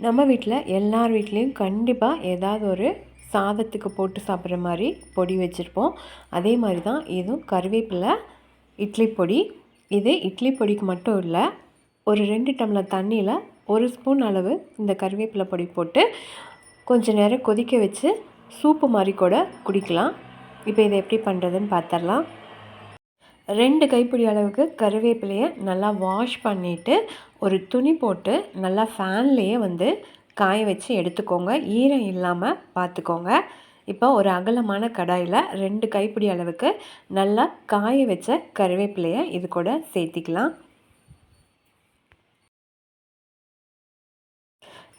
நம்ம வீட்டில் எல்லார் வீட்லேயும் கண்டிப்பாக ஏதாவது ஒரு சாதத்துக்கு போட்டு சாப்பிட்ற மாதிரி பொடி வச்சுருப்போம். அதே மாதிரி தான் இதுவும் கருவேப்பிலை இட்லி பொடி. இது இட்லி பொடிக்கு மட்டும் இல்லை ஒரு ரெண்டு டம்ளர் தண்ணியில் ஒரு ஸ்பூன் அளவு இந்த கருவேப்பிலை பொடி போட்டு கொஞ்சம் நேரம் கொதிக்க வச்சு சூப்பு மாதிரி கூட குடிக்கலாம். இப்போ இதை எப்படி பண்ணுறதுன்னு பார்த்துடலாம் ரெண்டு கைப்பிடி அளவுக்கு கருவேப்பிலையை நல்லா வாஷ் பண்ணிவிட்டு ஒரு துணி போட்டு நல்லா ஃபேன்லேயே வந்து காய வச்சு எடுத்துக்கோங்க. ஈரம் இல்லாமல் பார்த்துக்கோங்க இப்போ ஒரு அகலமான கடாயில் ரெண்டு கைப்பிடி அளவுக்கு நல்லா காய வச்ச கருவேப்பிலையை இது கூட சேர்த்திக்கலாம்.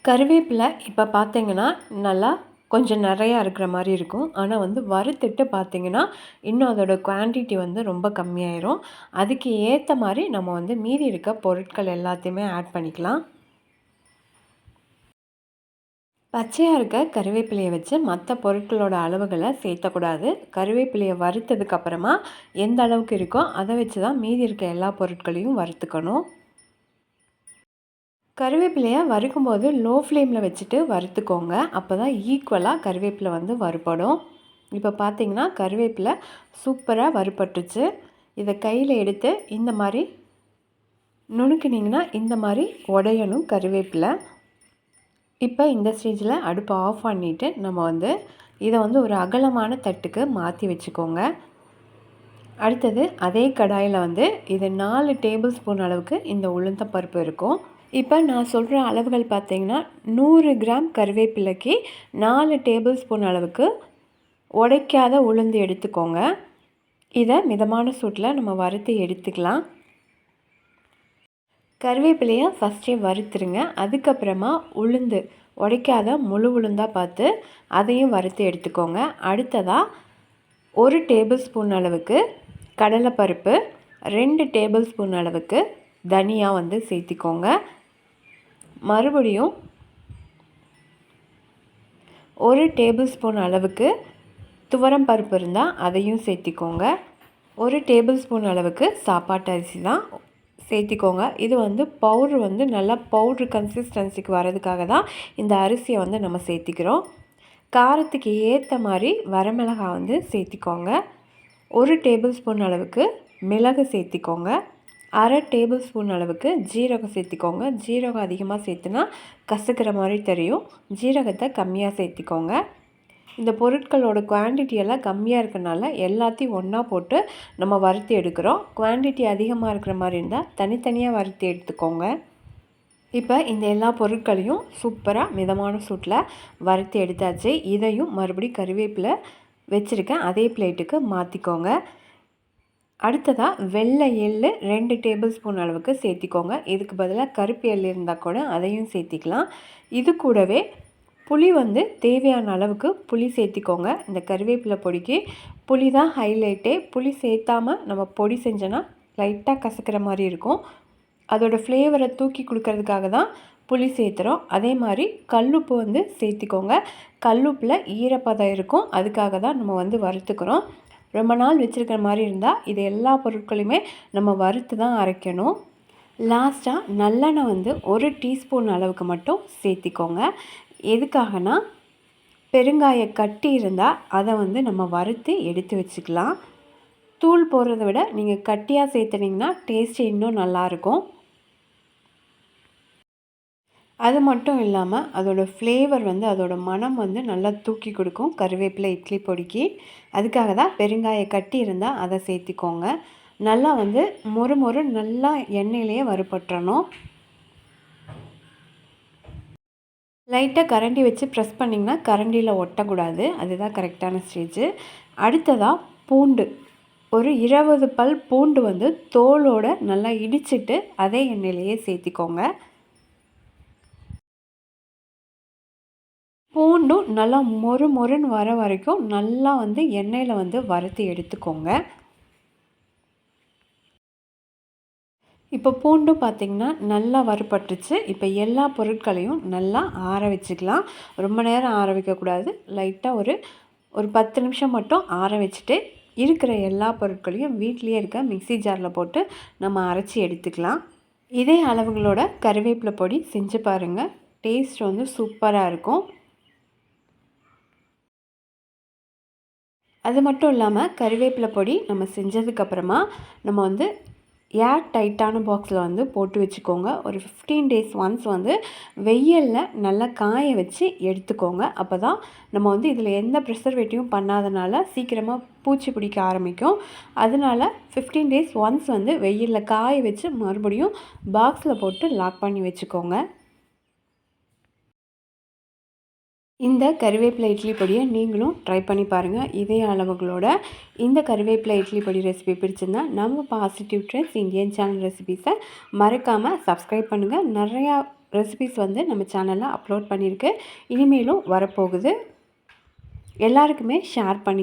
கருவேப்பிலை இப்போ பார்த்தீங்கன்னா நல்லா கொஞ்சம் நிறையா இருக்கிற மாதிரி இருக்கும். ஆனால் வந்து வறுத்துட்டு பார்த்திங்கன்னா இன்னும் அதோடய குவான்டிட்டி வந்து ரொம்ப கம்மியாயிரும். அதுக்கு ஏற்ற மாதிரி நம்ம வந்து மீதி இருக்க பொருட்கள் எல்லாத்தையுமே ஆட் பண்ணிக்கலாம். பச்சையாக இருக்க கருவேப்பிலையை வச்சு மற்ற பொருட்களோட அளவுகளை சேர்த்தக்கூடாது. கருவேப்பிலையை வறுத்ததுக்கப்புறமா எந்த அளவுக்கு இருக்கோ அதை வச்சு தான் மீதி இருக்க எல்லா பொருட்களையும் வறுத்துக்கணும். கருவேப்பிலையை வறுக்கும்போது லோ ஃப்ளேமில் வச்சுட்டு வறுத்துக்கோங்க. அப்போ தான் ஈக்குவலாக கருவேப்பிலை வந்து வறுபடும். இப்போ பார்த்தீங்கன்னா கருவேப்பிலை சூப்பராக வறுபட்டுச்சு. இதை கையில் எடுத்து இந்த மாதிரி நுணுக்கினீங்கன்னா இந்த மாதிரி உடையணும் கருவேப்பிலை. இப்போ இந்த ஸ்டேஜில் அடுப்பை ஆஃப் பண்ணிவிட்டு நம்ம வந்து இதை வந்து ஒரு அகலமான தட்டுக்கு மாற்றி வச்சுக்கோங்க. அடுத்தது அதே கடாயில் வந்து இது நாலு டேபிள் ஸ்பூன் அளவுக்கு இந்த உளுந்த பருப்பு இருக்கும். இப்போ நான் சொல்கிற அளவுகள் பார்த்திங்கன்னா நூறு கிராம் கருவேப்பிலைக்கு நாலு டேபிள் ஸ்பூன் அளவுக்கு உடைக்காத உளுந்து எடுத்துக்கோங்க. இதை மிதமான சூட்டில் நம்ம வறுத்து எடுத்துக்கலாம். கருவேப்பிலையை ஃபஸ்ட்டே வறுத்துருங்க. அதுக்கப்புறமா உளுந்து உடைக்காத முழு உளுந்தாக பார்த்து அதையும் வறுத்து எடுத்துக்கோங்க. அடுத்ததாக ஒரு டேபிள் ஸ்பூன் அளவுக்கு கடலைப்பருப்பு ரெண்டு டேபிள் ஸ்பூன் அளவுக்கு தனியாக வந்து சேர்த்திக்கோங்க. மறுபடியும் ஒரு டேபிள் ஸ்பூன் அளவுக்கு துவரம் பருப்பு இருந்தால் அதையும் சேர்த்திக்கோங்க. ஒரு டேபிள் ஸ்பூன் அளவுக்கு சாப்பாட்டு அரிசி தான் சேர்த்திக்கோங்க. இது வந்து பவுட்ரு வந்து நல்லா பவுட்ரு கன்சிஸ்டன்சிக்கு வர்றதுக்காக தான் இந்த அரிசியை வந்து நம்ம சேர்த்திக்கிறோம். காரத்துக்கு ஏற்ற மாதிரி வரமிளகாய் வந்து சேர்த்திக்கோங்க. ஒரு டேபிள் ஸ்பூன் அளவுக்கு மிளகு சேர்த்திக்கோங்க. அரை டேபிள் ஸ்பூன் அளவுக்கு ஜீரகம் சேர்த்திக்கோங்க. ஜீரகம் அதிகமாக சேர்த்துனா கசக்கிற மாதிரி தெரியும். ஜீரகத்தை கம்மியாக சேர்த்திக்கோங்க. இந்த பொருட்களோட குவான்டிட்டி எல்லாம் கம்மியாக இருக்கனால எல்லாத்தையும் ஒன்றா போட்டு நம்ம வறுத்து எடுக்கிறோம். குவான்டிட்டி அதிகமாக இருக்கிற மாதிரி இருந்தால் தனித்தனியாக வறுத்து எடுத்துக்கோங்க. இப்போ இந்த எல்லா பொருட்களையும் சூப்பராக மிதமான சூட்டில் வறுத்து எடுத்தாச்சு. இதையும் மறுபடியும் கருவேப்பிலை வச்சுருக்கேன். அதே பிளேட்டுக்கு மாற்றிக்கோங்க அடுத்ததாக வெள்ளை எள் ரெண்டு டேபிள் ஸ்பூன் அளவுக்கு சேர்த்திக்கோங்க. இதுக்கு பதிலாக கருப்பு எள் இருந்தால் கூட அதையும் சேர்த்திக்கலாம். இது கூடவே புளி வந்து தேவையான அளவுக்கு புளி சேர்த்திக்கோங்க. இந்த கருவேப்பிலை பொடிக்கு புளி தான் ஹைலைட்டே. புளி சேர்த்தாமல் நம்ம பொடி செஞ்சோன்னா லைட்டாக கசக்கிற மாதிரி இருக்கும். அதோடய ஃப்ளேவரை தூக்கி கொடுக்கறதுக்காக தான் புளி சேர்த்துறோம். அதே மாதிரி கல்லுப்பு வந்து சேர்த்திக்கோங்க. கல்லுப்பில் ஈரப்பதம் இருக்கும். அதுக்காக தான் நம்ம வந்து வறுத்துக்கிறோம். ரொம்ப நாள் வச்சுருக்கிற மாதிரி இருந்தால் இது எல்லா பொருட்களையுமே நம்ம வறுத்து தான் அரைக்கணும். லாஸ்ட்டாக நல்லெண்ணெய் வந்து ஒரு டீஸ்பூன் அளவுக்கு மட்டும் சேர்த்திக்கோங்க. எதுக்காகனா பெருங்காய கட்டி இருந்தால் அதை வந்து நம்ம வறுத்து எடுத்து வச்சுக்கலாம். தூள் போடுறத விட நீங்கள் கட்டியாக சேர்த்துனிங்கன்னா டேஸ்ட்டு இன்னும் நல்லாயிருக்கும் அது மட்டும் இல்லாமல் அதோடய ஃப்ளேவர் வந்து அதோடய மனம் வந்து நல்லா தூக்கி கொடுக்கும். கருவேப்பிலை இட்லி பொடிக்கு. அதுக்காக தான் பெருங்காய கட்டி இருந்தால் அதை சேர்த்திக்கோங்க. நல்லா வந்து மொறு மொறு நல்லா எண்ணெயிலேயே வறுபட்டுறணும். லைட்டாக கரண்டி வச்சு ப்ரெஸ் பண்ணிங்கன்னா கரண்டியில் ஒட்டக்கூடாது. அதுதான் கரெக்டான ஸ்டேஜு அடுத்ததாக பூண்டு. ஒரு இருபது பல் பூண்டு வந்து தோலோடு நல்லா இடிச்சிட்டு அதே எண்ணெயிலேயே சேர்த்திக்கோங்க. பூண்டும் நல்லா மொறு மொறுன்னு வர வரைக்கும் நல்லா வந்து எண்ணெயில் வந்து வறுத்து எடுத்துக்கோங்க. இப்போ பூண்டும் பார்த்திங்கன்னா நல்லா வறுபட்டுச்சு இப்போ எல்லா பொருட்களையும் நல்லா ஆற வச்சுக்கலாம். ரொம்ப நேரம் ஆற வைக்கக்கூடாது லைட்டாக ஒரு ஒரு பத்து நிமிஷம் மட்டும் ஆற வச்சுட்டு இருக்கிற எல்லா பொருட்களையும் வீட்லேயே இருக்க மிக்சி ஜாரில் போட்டு நம்ம அரைச்சி எடுத்துக்கலாம். இதே அளவுகளோட கருவேப்பிலை பொடி செஞ்சு பாருங்கள் டேஸ்ட் வந்து சூப்பராக இருக்கும். அது மட்டும் இல்லாமல் கறிவேப்பிலை பொடி நம்ம செஞ்சதுக்கப்புறமா நம்ம வந்து ஏர் டைட்டான பாக்ஸில் வந்து போட்டு வச்சுக்கோங்க. ஒரு ஃபிஃப்டீன் டேஸ் ஒன்ஸ் வந்து வெயிலில் நல்லா காய வச்சு எடுத்துக்கோங்க. அப்போ தான் நம்ம வந்து இதில் எந்த ப்ரிசர்வேட்டிவும் பண்ணாதனால சீக்கிரமாக பூச்சி பிடிக்க ஆரம்பிக்கும். அதனால் ஃபிஃப்டீன் டேஸ் ஒன்ஸ் வந்து வெயிலில் காய வச்சு மறுபடியும் பாக்ஸில் போட்டு லாக் பண்ணி வச்சுக்கோங்க. இந்த கருவேப்பிலை இட்லி பொடியை நீங்களும் ட்ரை பண்ணி பாருங்கள் இதே அளவுகளோட இந்த கருவேப்பிலை இட்லி பொடி ரெசிபி பிடிச்சிருந்தா நம்ம பாசிட்டிவ் ட்ரெண்ட்ஸ் இந்தியன் சேனல் ரெசிபீஸை மறக்காமல் சப்ஸ்கிரைப் பண்ணுங்கள் நிறையா ரெசிபிஸ் வந்து நம்ம சேனலில் அப்லோட் பண்ணியிருக்கு இனிமேலும் வரப்போகுது. எல்லாருக்குமே ஷேர் பண்ணி